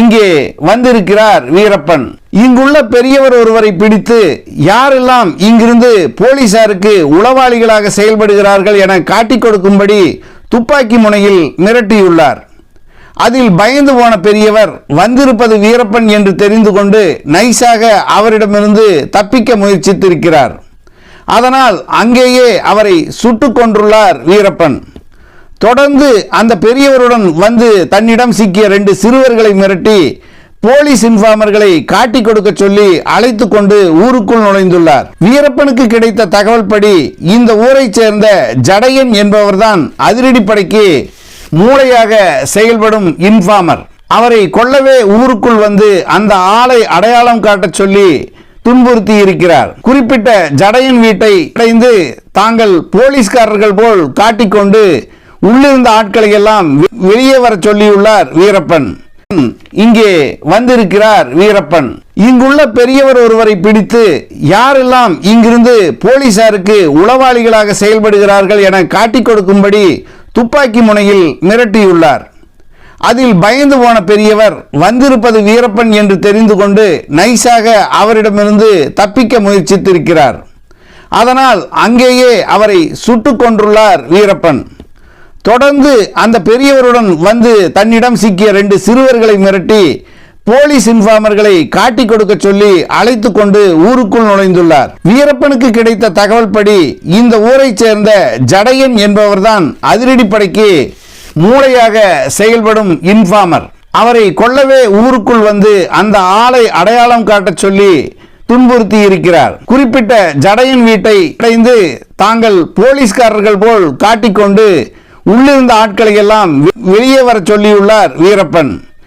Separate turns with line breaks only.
இங்கே வந்திருக்கிறார் வீரப்பன். இங்குள்ள பெரியவர் ஒருவரை பிடித்து யாரெல்லாம் இங்கிருந்து போலீசாருக்கு உளவாளிகளாக செயல்படுகிறார்கள் என காட்டிக் கொடுக்கும்படி துப்பாக்கி முனையில் மிரட்டியுள்ளார். அதில் பயந்து போன பெரியவர் வந்திருப்பது வீரப்பன் என்று தெரிந்து கொண்டு நைஸாக அவரிடமிருந்து தப்பிக்க முயற்சித்திருக்கிறார். அதனால் அங்கேயே அவரை சுட்டுக் கொன்றுள்ளார் வீரப்பன். தொடர்ந்து அந்த பெரியவருடன் வந்து தன்னிடம் சிக்கிய ரெண்டு சிறுவர்களை மிரட்டி போலீஸ் இன்ஃபார்மர்களை காட்டிக் கொடுக்க சொல்லி அழைத்து கொண்டு ஊருக்குள் நுழைந்துள்ளார். வீரப்பனுக்கு கிடைத்த தகவல் படி இந்த ஊரைச் சேர்ந்த ஜடையன் என்பவர்தான் அதிரடிப்படைக்கு மூளையாக செயல்படும் இன்ஃபார்மர். அவரை கொல்லவே ஊருக்குள் வந்து அந்த ஆளை அடையாளம் காட்டச் சொல்லி துன்புறுத்தி இருக்கிறார். குறிப்பிட்ட ஜடையன் வீட்டை அடைந்து தாங்கள் போலீஸ்காரர்கள் போல் காட்டிக்கொண்டு உள்ளிருந்த ஆட்களை எல்லாம் வெ- வெளியே வர சொல்லியுள்ளார் வீரப்பன். இங்கே வந்திருக்கிறார் வீரப்பன். இங்குள்ள பெரியவர் ஒருவரை பிடித்து யாரெல்லாம் இங்கிருந்து போலீசாருக்கு உளவாளிகளாக செயல்படுகிறார்கள் என காட்டிக் கொடுக்கும்படி துப்பாக்கி முனையில் மிரட்டியுள்ளார். அதில் பயந்து போன பெரியவர் வந்திருப்பது வீரப்பன் என்று தெரிந்து கொண்டு நைஸாக அவரிடமிருந்து தப்பிக்க முயற்சித்திருக்கிறார். அதனால் அங்கேயே அவரை சுட்டுக் கொன்றுள்ளார் வீரப்பன். தொடர்ந்து அந்த பெரியவருடன் வந்து தன்னிடம் சிக்கிய ரெண்டு சிறுவர்களை மிரட்டி போலீஸ் இன்ஃபார்மர்களை காட்டி கொடுக்க சொல்லி அழைத்து கொண்டு ஊருக்குள் நுழைந்துள்ளார். வீரப்பனுக்கு கிடைத்த தகவல் படி இந்த ஊரைச் சேர்ந்த ஜடையன் என்பவர்தான் அதிரடிப்படைக்கு மூளையாக செயல்படும் இன்ஃபார்மர். அவரை கொல்லவே ஊருக்குள் வந்து அந்த ஆளை அடையாளம் காட்டச் சொல்லி துன்புறுத்தி இருக்கிறார். குறிப்பிட்ட ஜடையன் வீட்டை அடைந்து தாங்கள் போலீஸ்காரர்கள் போல் காட்டிக்கொண்டு உள்ளிருந்த ஆட்களை எல்லாம் வெளியே வர சொல்லியுள்ளார் வீரப்பன்.